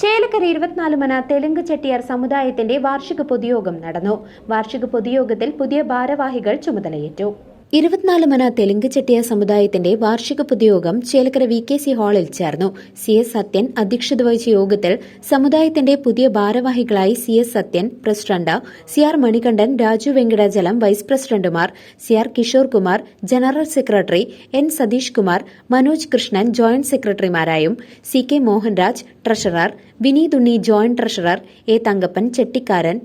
Chelakkara ഇരുപത്തിനാല് മന തെലുങ്ക് ചെട്ടിയാർ സമുദായത്തിന്റെ വാർഷിക പൊതുയോഗം നടന്നു. വാർഷിക പൊതുയോഗത്തിൽ പുതിയ ഭാരവാഹികൾ ചുമതലയേറ്റു. ഇരുപത്തിനാല് മന തെലുങ്ക് ചെട്ടിയ സമുദായത്തിന്റെ വാർഷിക പൊതുയോഗം ചേലക്കര വി കെ സി ഹാളിൽ ചേർന്നു. സി എസ് സത്യൻ അധ്യക്ഷത വഹിച്ച യോഗത്തിൽ സമുദായത്തിന്റെ പുതിയ ഭാരവാഹികളായി C S Sathyan president C R Manikandan Raju Venkatachalam vice പ്രസിഡന്റുമാർ C R Kishore Kumar general secretary N Satheesh Kumar Manoj Krishnan joint സെക്രട്ടറിമാരായും C K Mohanraj treasurer Vineeth Unni joint treasurer A Thankappan ചെട്ടിക്കാരൻ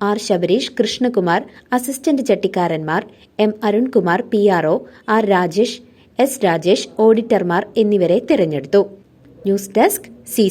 R Sabareesh Krishnakumar assistant ചട്ടിക്കാരന്മാർ M Arunkumar P R R Rajesh S Rajesh ഓഡിറ്റർമാർ എന്നിവരെ തെരഞ്ഞെടുത്തു. News desk C